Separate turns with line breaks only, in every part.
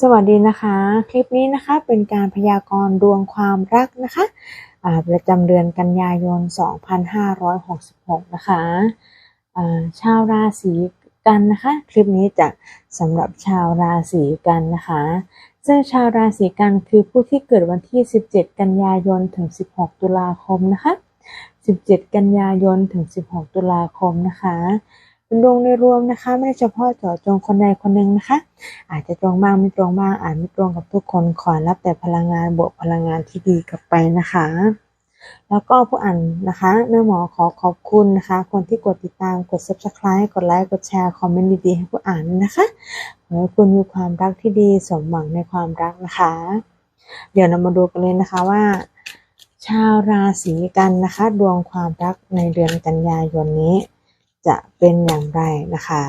สวัสดีนะคะ คลิปนี้นะคะเป็นการพยากรณ์ดวงความรักนะคะประจำเดือนกันยายน 2566 นะคะะชาวราศีกันนะคะ คลิปนี้จะสำหรับชาวราศีกันนะคะซึ่งชาวราศีกันคือผู้ที่เกิดวันที่ 17 กันยายนถึง 16 ตุลาคมนะคะ 17 กันยายนถึง 16 ตุลาคมนะคะ เป็นดวงในรวมนะคะ ไม่ได้เฉพาะเจาะจงคนใดคนหนึ่งนะคะ อาจจะตรงบ้างไม่ตรงบ้างอาจไม่ตรงกับทุกคนขอรับแต่พลังงานบวกพลังงานที่ดีกลับไปนะคะ แล้วก็ผู้อ่านนะคะแม่หมอขอขอบคุณนะคะ คนที่กดติดตามกด subscribe กดไลค์กดแชร์คอมเมนต์ดีๆให้ผู้อ่านนะคะขอให้คุณมีความรักที่ดีสมหวังในความรักนะคะ เดี๋ยวเรามาดูกันเลยนะคะว่าชาวราศีกันนะคะ ดวงความรักในเดือนกันยายนนี้ จะเป็นอย่างไรนะคะ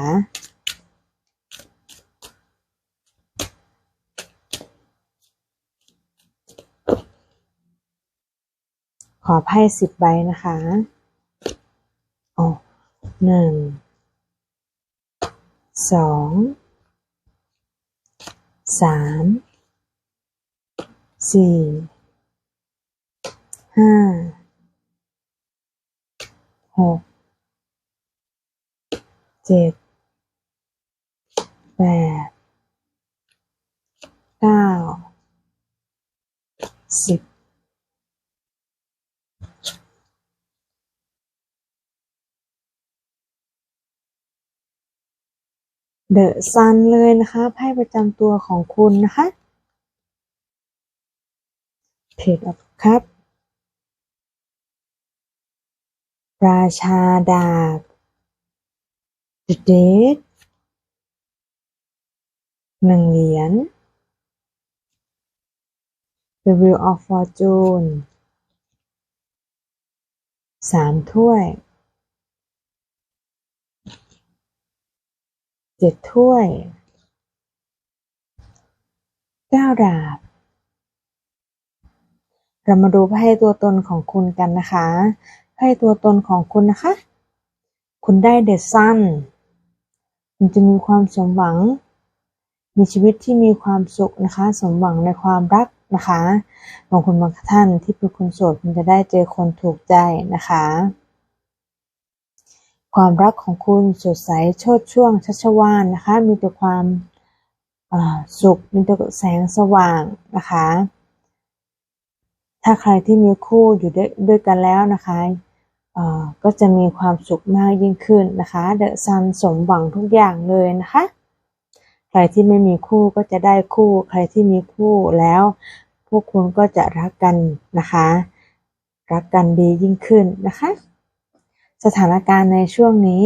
ขอไพ่สิบใบนะคะโอ้หนึ่ง สอง สาม สี่ ห้า หก เจ็ดแปดเก้าสิบเดอะซันเลยนะคะไพ่ประจำตัวของคุณนะคะเพจอัพครับ ราชาดาบ The Dead หนึ่งเหรียญ The Wheel of Fortune สามถ้วย เจ็ดถ้วย เก้าดาบ เรามาดูไพ่ตัวตนของคุณกันนะคะ ไพ่ตัวตนของคุณนะคะ คุณได้เดซัน คุณจะมีความสมหวัง มีชีวิตที่มีความสุขนะคะ สมหวังในความรักนะคะบางคนบางท่านที่เป็นคนโสดคุณจะได้เจอคนถูกใจนะคะ ความรักของคุณสดใสโชดช่วงชัชวานนะคะ มีแต่ความสุขมีแต่แสงสว่างนะคะ ถ้าใครที่มีคู่อยู่ด้วยกันแล้วนะคะ ก็จะมีความสุขมากยิ่งขึ้นนะคะเดอะซันสมหวังทุกอย่างเลยนะคะ ใครที่ไม่มีคู่ก็จะได้คู่ ใครที่มีคู่แล้ว พวกคุณก็จะรักกันนะคะ รักกันดียิ่งขึ้นนะคะ สถานการณ์ในช่วงนี้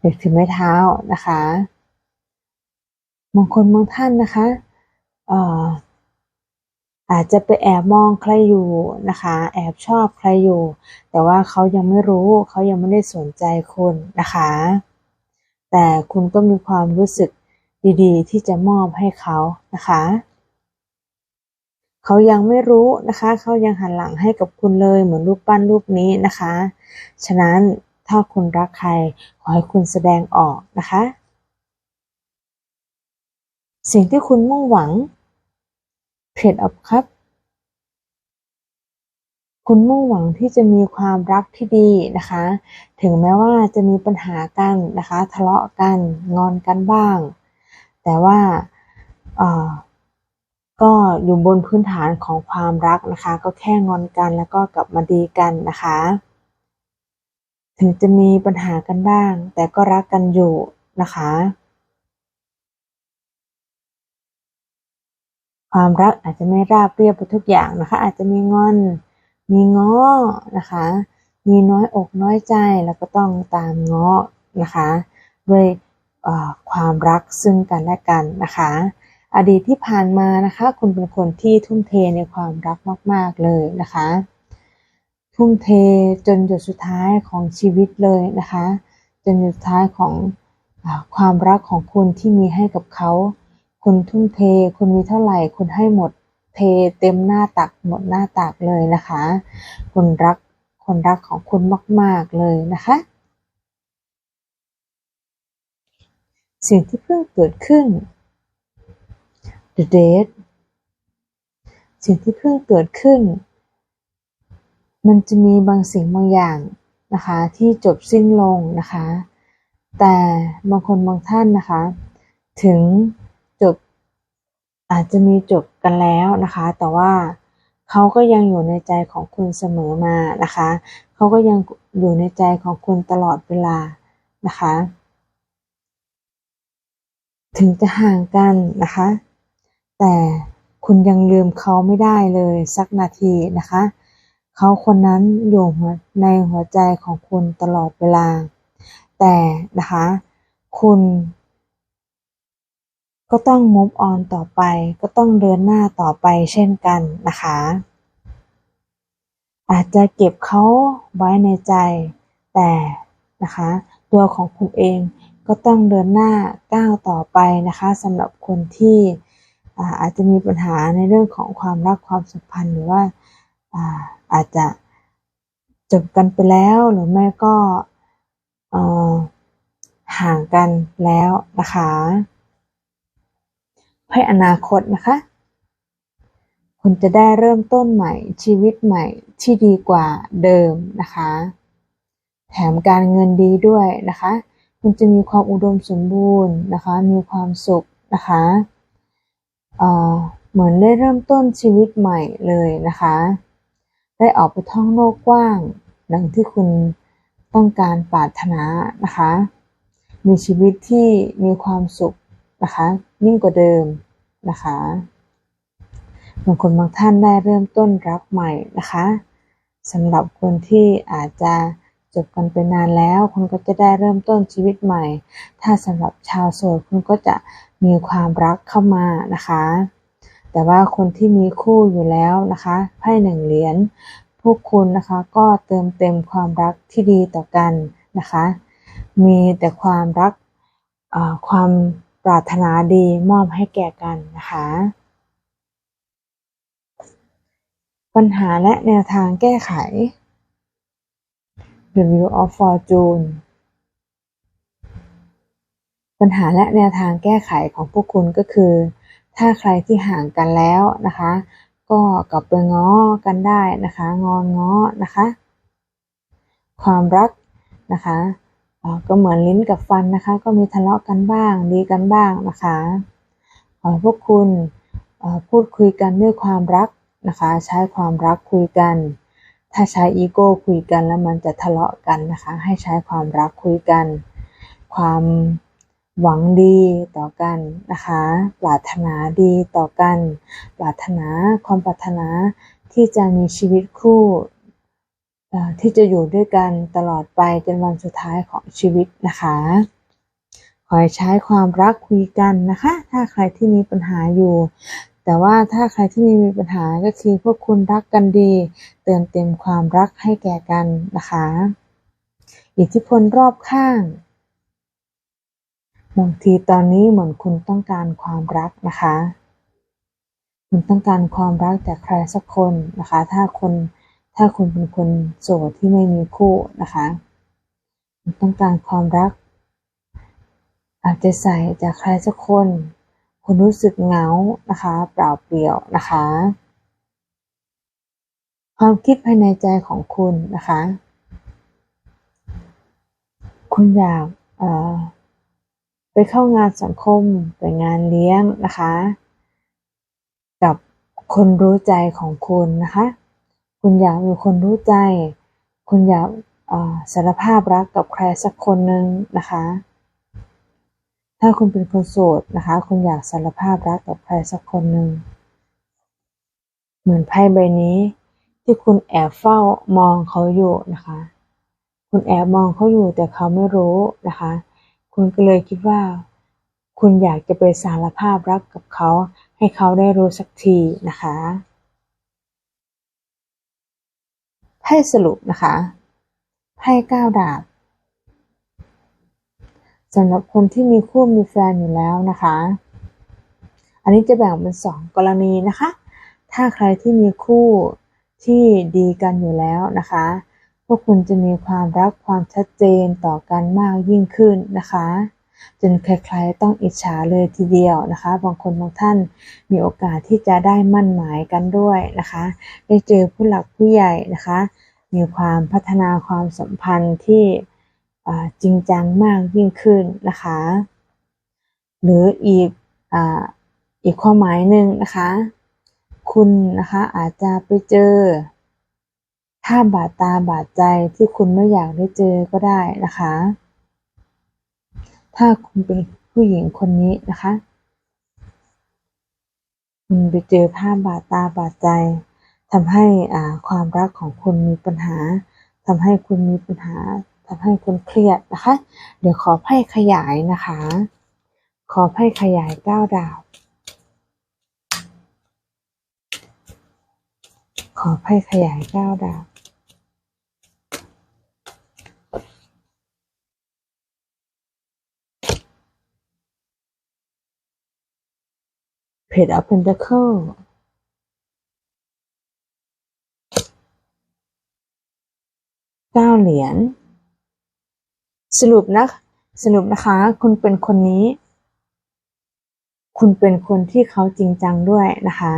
เด็กถือไม้เท้านะคะบางคนบางท่านนะคะ อาจจะไปแอบมองใครอยู่นะคะ แอบชอบใครอยู่ แต่ว่าเขายังไม่รู้เขายังไม่ได้สนใจคุณนะคะ แต่คุณก็มีความรู้สึกดีๆ ที่จะมอบให้เขานะคะ เขายังไม่รู้นะคะ เขายังหันหลังให้กับคุณเลยเหมือนรูปปั้นรูปนี้นะคะ ฉะนั้นถ้าคุณรักใคร ขอให้คุณแสดงออกนะคะ สิ่งที่คุณมุ่งหวัง เพจอัพครับ คุณมุ่งหวังที่จะมีความรักที่ดีนะคะ ถึงแม้ว่าจะมีปัญหากันนะคะ ทะเลาะกันงอนกันบ้าง แต่ว่าก็อยู่บนพื้นฐานของความรักนะคะ ก็แค่งอนกันแล้วก็กลับมาดีกันนะคะ ถึงจะมีปัญหากันบ้าง แต่ก็รักกันอยู่นะคะ ความรักอาจจะไม่ราบเรียบไปทุกอย่างนะคะ อาจจะมีงอน มีง้อนะคะ มีน้อยอกน้อยใจแล้วก็ต้องตามง้อนะคะ ด้วยความรักซึ่งกันและกันนะคะ อดีตที่ผ่านมานะคะ คุณเป็นคนที่ทุ่มเทในความรักมาก ๆเลยนะคะ ทุ่มเทจนหยดสุดท้ายของชีวิตเลยนะคะ จนหยดสุดท้ายของอความรักของคุณที่มีให้กับเขา คุณทุ่มเท คุณมีเท่าไหร่ คุณให้หมด เทเต็มหน้าตักหมดหน้าตักเลยนะคะ คุณรักคนรักของคุณมาก ๆ เลยนะคะ สิ่งที่เพิ่งเกิดขึ้น the date สิ่งที่เพิ่งเกิดขึ้น มันจะมีบางสิ่งบางอย่างนะคะ ที่จบสิ้นลงนะคะ แต่บางคนบางท่านนะคะ ถึง อาจจะมีจบกันแล้วนะคะ แต่ว่าเขาก็ยังอยู่ในใจของคุณเสมอมานะคะเขาก็ยังอยู่ในใจของคุณตลอดเวลานะคะ ถึงจะห่างกันนะคะ แต่คุณยังลืมเขาไม่ได้เลยสักนาทีนะคะเขาคนนั้นอยู่ในหัวใจของคุณตลอดเวลา แต่นะคะ คุณ ก็ต้อง move on ต่อไป ก็ต้องเดินหน้าต่อไปเช่นกันนะคะ อาจจะเก็บเขาไว้ในใจ แต่นะคะ ตัวของคุณเองก็ต้องเดินหน้าก้าวต่อไปนะคะสำหรับคนที่อาจจะมีปัญหาในเรื่องของความรักความสัมพันธ์หรือว่าอาจจะจบกันไปแล้วหรือแม่ก็ห่างกันแล้วนะคะ ให้อนาคตนะคะ คุณจะได้เริ่มต้นใหม่ชีวิตใหม่ที่ดีกว่าเดิมนะคะ แถมการเงินดีด้วยนะคะ คุณจะมีความอุดมสมบูรณ์นะคะ มีความสุขนะคะเหมือนได้เริ่มต้นชีวิตใหม่เลยนะคะ ได้ออกไปท่องโลกกว้าง ดังที่คุณต้องการปรารถนานะคะ มีชีวิตที่มีความสุข นะคะ ยิ่งกว่าเดิมนะคะบางคนบางท่านได้เริ่มต้นรักใหม่นะคะสำหรับคนที่อาจจะจบกันไปนานแล้วคุณก็จะได้เริ่มต้นชีวิตใหม่ ถ้าสำหรับชาวโสดคุณก็จะมีความรักเข้ามานะคะ แต่ว่าคนที่มีคู่อยู่แล้วนะคะไพ่หนึ่งเหรียญพวกคุณนะคะก็เติมเต็มความรักที่ดีต่อกันนะคะ มีแต่ความรักความ รารถนาดีมอบให้แก่กันนะคะ ปัญหาและแนวทางแก้ไข The Wheel of Fortune ปัญหาและแนวทางแก้ไขของพวกคุณก็คือ ถ้าใครที่ห่างกันแล้วนะคะ ก็กลับไปง้อกันได้นะคะ งอนง้อนะคะ ความรักนะคะ ก็เหมือนลิ้นกับฟันนะคะ ก็มีทะเลาะกันบ้าง ดีกันบ้างนะคะ ขอให้พวกคุณพูดคุยกันด้วยความรักนะคะ ใช้ความรักคุยกัน ถ้าใช้อีโก้คุยกันแล้วมันจะทะเลาะกันนะคะ ให้ใช้ความรักคุยกัน ความหวังดีต่อกันนะคะ ปรารถนาดีต่อกัน ปรารถนาความปรารถนาที่จะมีชีวิตคู่ ที่จะอยู่ด้วยกันตลอดไปจนวันสุดท้ายของชีวิตนะคะ ขอให้ใช้ความรักคุยกันนะคะ ถ้าใครที่มีปัญหาอยู่ แต่ว่าถ้าใครที่มีมีปัญหาก็คือพวกคุณรักกันดี เติมเต็มความรักให้แก่กันนะคะ อิทธิพลรอบข้างบางทีตอนนี้เหมือนคุณต้องการความรักนะคะ คุณต้องการความรักจากใครสักคนนะคะ ถ้าคน ถ้าคุณเป็นคนโสดที่ไม่มีคู่นะคะ ต้องการความรัก อาจจะใส่จากใครสักคน คุณรู้สึกเหงานะคะเปล่าเปลี่ยวนะคะ ความคิดภายในใจของคุณนะคะ คุณอยากไปเข้างานสังคมไปงานเลี้ยงนะคะ กับคนรู้ใจของคุณนะคะ คุณอยากมีคนรู้ใจ คุณอยากสารภาพรักกับใครสักคนหนึ่งนะคะ ถ้าคุณเป็นคนโสดนะคะ คุณอยากสารภาพรักกับใครสักคนหนึ่ง เหมือนไพ่ใบนี้ ที่คุณแอบเฝ้ามองเขาอยู่นะคะ คุณแอบมองเขาอยู่แต่เขาไม่รู้นะคะ คุณก็เลยคิดว่า คุณอยากจะไปสารภาพรักกับเขาให้เขาได้รู้สักทีนะคะ ให้สรุปนะคะให้ก้าวดาบสำหรับคนที่มีคู่มีแฟนอยู่แล้วนะคะ อันนี้จะแบ่งเป็นสองกรณีนะคะ ถ้าใครที่มีคู่ที่ดีกันอยู่แล้วนะคะ พวกคุณจะมีความรักความชัดเจนต่อกันมากยิ่งขึ้นนะคะ จนใครๆต้องอิจฉาเลยทีเดียวนะคะ บางคนบางท่านมีโอกาสที่จะได้มั่นหมายกันด้วยนะคะ ได้เจอผู้หลักผู้ใหญ่นะคะ มีความพัฒนาความสัมพันธ์ที่จริงจังมากยิ่งขึ้นนะคะ หรืออีกออีกความหมายหนึ่งนะคะ คุณนะคะอาจจะไปเจอถ้าบาดตาบาดใจที่คุณไม่อยากได้เจอก็ได้นะคะ ถ้าคุณเป็นผู้หญิงคนนี้นะคะ คุณไปเจอภาพบาดตาบาดใจทำให้ความรักของคุณมีปัญหาทำให้คุณมีปัญหาทำให้คุณเครียดนะคะ เดี๋ยวขอไพ่ขยายนะคะ ขอไพ่ขยายเก้าดาว ขอไพ่ขยายเก้าดาว Page of Pentacle เก้าเหรียญสรุปนะสรุปนะคะ คุณเป็นคนนี้ คุณเป็นคนที่เขาจริงจังด้วยนะคะ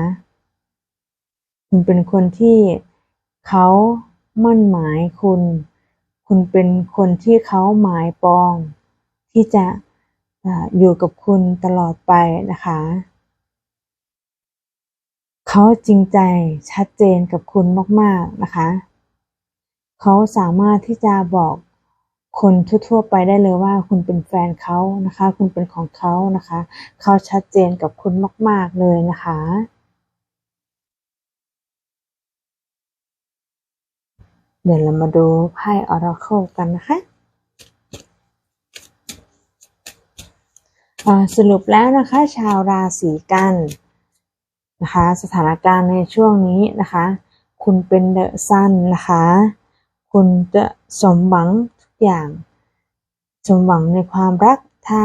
คุณเป็นคนที่เขามั่นหมายคุณ คุณเป็นคนที่เขาหมายปอง ที่จะอยู่กับคุณตลอดไปนะคะ เขาจริงใจชัดเจนกับคุณมาก ๆ นะคะ เขาสามารถที่จะบอกคนทั่วๆไปได้เลยว่าคุณเป็นแฟนเขานะคะ คุณเป็นของเขานะคะ เขาชัดเจนกับคุณมาก ๆ เลยนะคะ เดี๋ยวเรามาดูไพ่ออราเคิลกันนะคะสรุปแล้วนะคะ ชาวราศีกัน นะคะสถานการณ์ในช่วงนี้นะคะ คุณเป็นเดอะซันนะคะ คุณจะสมหวังทุกอย่าง สมหวังในความรักถ้า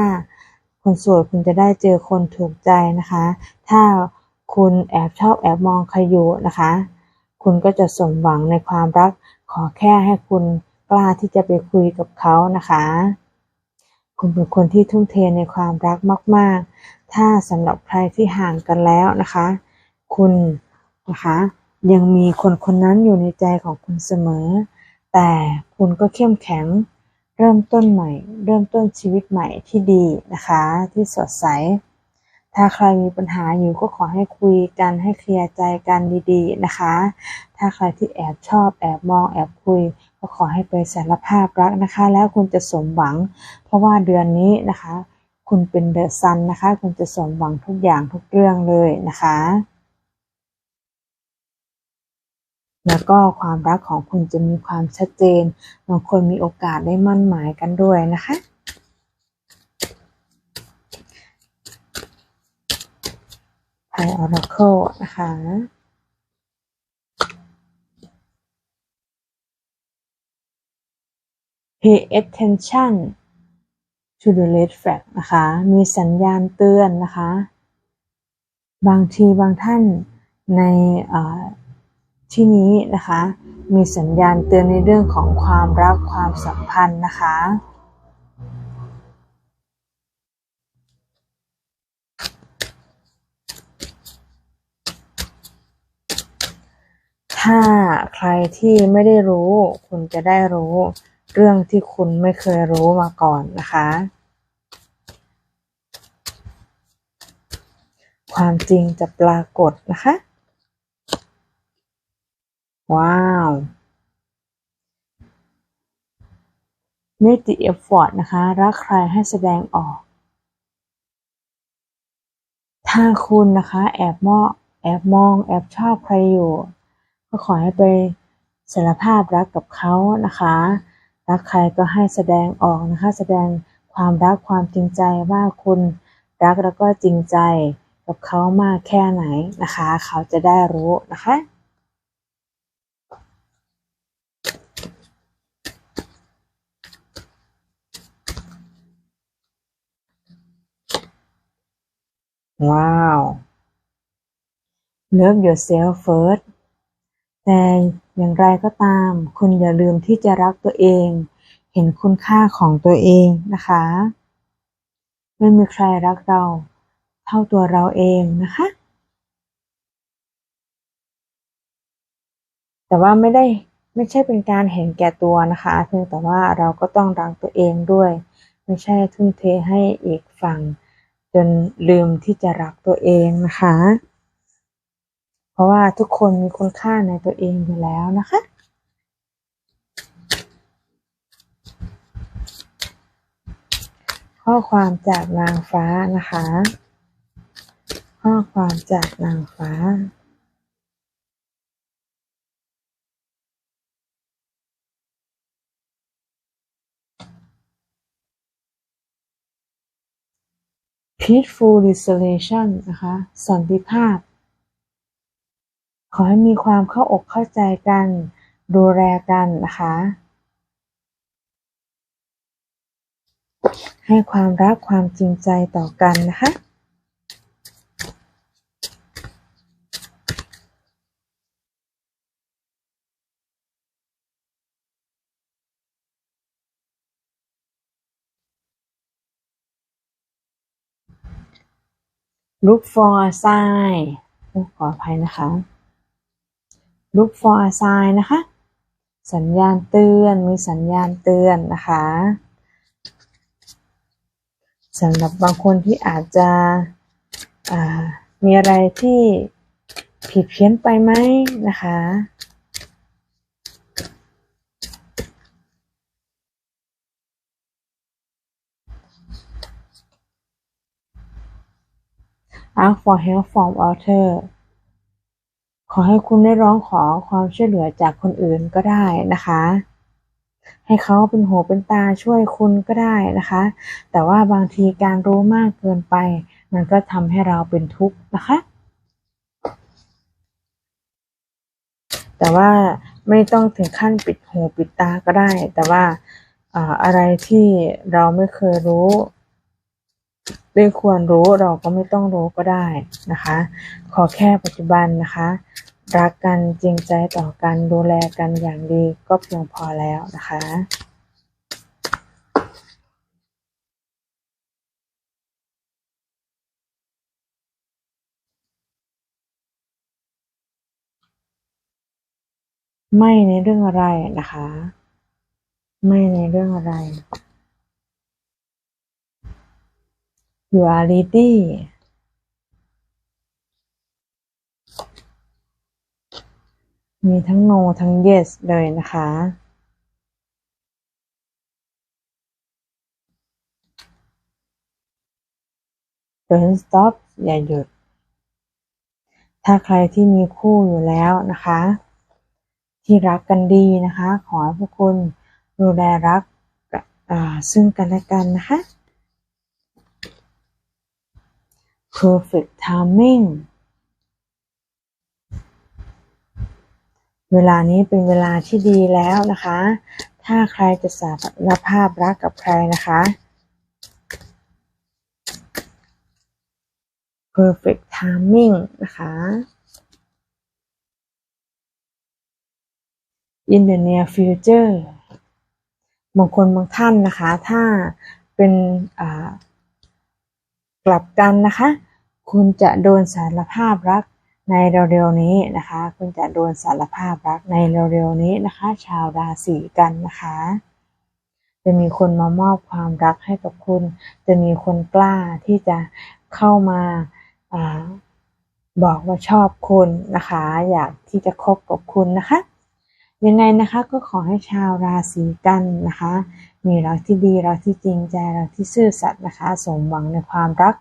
คนโสดคุณจะได้เจอคนถูกใจนะคะ ถ้าคุณแอบชอบแอบมองใครอยู่นะคะ คุณก็จะสมหวังในความรักขอแค่ให้คุณกล้าที่จะไปคุยกับเขานะคะ คุณเป็นคนที่ทุ่มเทในความรักมาก ๆ ถ้าสำหรับใครที่ห่างกันแล้วนะคะ คุณนะคะ ยังมีคนคนนั้นอยู่ในใจของคุณเสมอ แต่คุณก็เข้มแข็ง เริ่มต้นใหม่ เริ่มต้นชีวิตใหม่ที่ดีนะคะ ที่สดใส ถ้าใครมีปัญหาอยู่ก็ขอให้คุยกันให้เคลียร์ใจกันดีๆนะคะ ถ้าใครที่แอบชอบแอบมองแอบคุยก็ขอให้ไปสารภาพรักนะคะ แล้วคุณจะสมหวัง เพราะว่าเดือนนี้นะคะ คุณเป็นเดอะซันนะคะ คุณจะสมหวังทุกอย่างทุกเรื่องเลยนะคะ แล้วก็ความรักของคุณจะมีความชัดเจนบางคนมีโอกาสได้มั่นหมายกันด้วยนะคะไพ่ออร์เคิลนะคะ pay attention to the red flag นะคะ มีสัญญาณเตือนนะคะ บางทีบางท่านใน ที่นี้นะคะ มีสัญญาณเตือนในเรื่องของความรักความสัมพันธ์นะคะ ถ้าใครที่ไม่ได้รู้ คุณจะได้รู้เรื่องที่คุณไม่เคยรู้มาก่อนนะคะ ความจริงจะปรากฏนะคะ ว้าว make the effort นะคะ รักใครให้แสดงออก ถ้าคุณนะคะ แอบมองแอบมอง แอบชอบใครอยู่ ก็ขอให้ไปสารภาพรักกับเขานะคะ รักใครก็ให้แสดงออกนะคะ แสดงความรักความจริงใจว่าคุณรักแล้วก็จริงใจกับเขามากแค่ไหนนะคะ เขาจะได้รู้นะคะ ว้าว Love yourself first แต่อย่างไรก็ตาม คุณอย่าลืมที่จะรักตัวเอง เห็นคุณค่าของตัวเองนะคะ ไม่มีใครรักเรา เท่าตัวเราเองนะคะ แต่ว่าไม่ได้ไม่ใช่เป็นการเห็นแก่ตัวนะคะ เพียงแต่ว่าเราก็ต้องรักตัวเองด้วย ไม่ใช่ทุ่มเทให้อีกฝั่ง จนลืมที่จะรักตัวเองนะคะ เพราะว่าทุกคนมีคุณค่าในตัวเองอยู่แล้วนะคะข้อความจากนางฟ้านะคะ ข้อความจากนางฟ้า peaceful resolution นะคะ สันติภาพ ขอให้มีความเข้าอกเข้าใจกัน ดูแลกันนะคะ ให้ความรักความจริงใจต่อกันนะคะ look for a sign ขออภัยนะคะ look for a sign นะคะ สัญญาณเตือน มีสัญญาณเตือนนะคะสำหรับบางคนที่อาจจะมีอะไรที่ผิดเพี้ยนไปไหมนะคะ ask for help from others ขอให้คุณได้ร้องขอความช่วยเหลือจากคนอื่นก็ได้นะคะ ให้เขาเป็นหูเป็นตาช่วยคุณก็ได้นะคะ แต่ว่าบางทีการรู้มากเกินไป มันก็ทำให้เราเป็นทุกข์นะคะ แต่ว่าไม่ต้องถึงขั้นปิดหูปิดตาก็ได้ แต่ว่าอะไรที่เราไม่เคยรู้ ไม่ควรรู้เราก็ไม่ต้องรู้ก็ได้นะคะ ขอแค่ปัจจุบันนะคะ รักกันจริงใจต่อกันดูแลกันอย่างดีก็เพียงพอแล้วนะคะไม่ในเรื่องอะไรนะคะ ไม่ในเรื่องอะไร you are ready มีทั้ง no ทั้ง yes เลยนะคะ don't stop อย่าหยุด ถ้าใครที่มีคู่อยู่แล้วนะคะ ที่รักกันดีนะคะ ขอให้พวกคุณดูแลรักซึ่งกันและกันนะคะ perfect timing เวลานี้เป็นเวลาที่ดีแล้วนะคะ ถ้าใครจะสารภาพรักกับใครนะคะ perfect timing นะคะ in the near future บางคนบางท่านนะคะ ถ้าเป็น กลับกันนะคะ คุณจะโดนสารภาพรักในเร็วๆนี้นะคะ คุณจะโดนสารภาพรักในเร็วๆนี้นะคะ ชาวราศีกันนะคะ จะมีคนมามอบความรักให้กับคุณ จะมีคนกล้าที่จะเข้ามาอบอกว่าชอบคุณนะคะ อยากที่จะคบกับคุณนะคะ ยังไงนะคะก็ขอให้ชาวราศีกันนะคะ มีรักที่ดีรักที่จริงใจรักที่ซื่อสัตย์นะคะ สมหวังในความรัก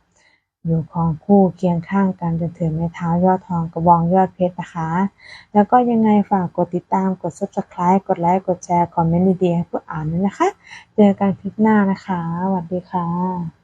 อยู่คองคู่เคียงข้างกันจนถึงในเท้ายอดทองกระบองยอดเพชรนะคะ แล้วก็ยังไงฝากกดติดตามกด subscribe กดไลค์กดแชร์คอมเมนต์ดีๆให้ผู้อ่านด้วยนะคะ เจอกันคลิปหน้านะคะสวัสดีค่ะ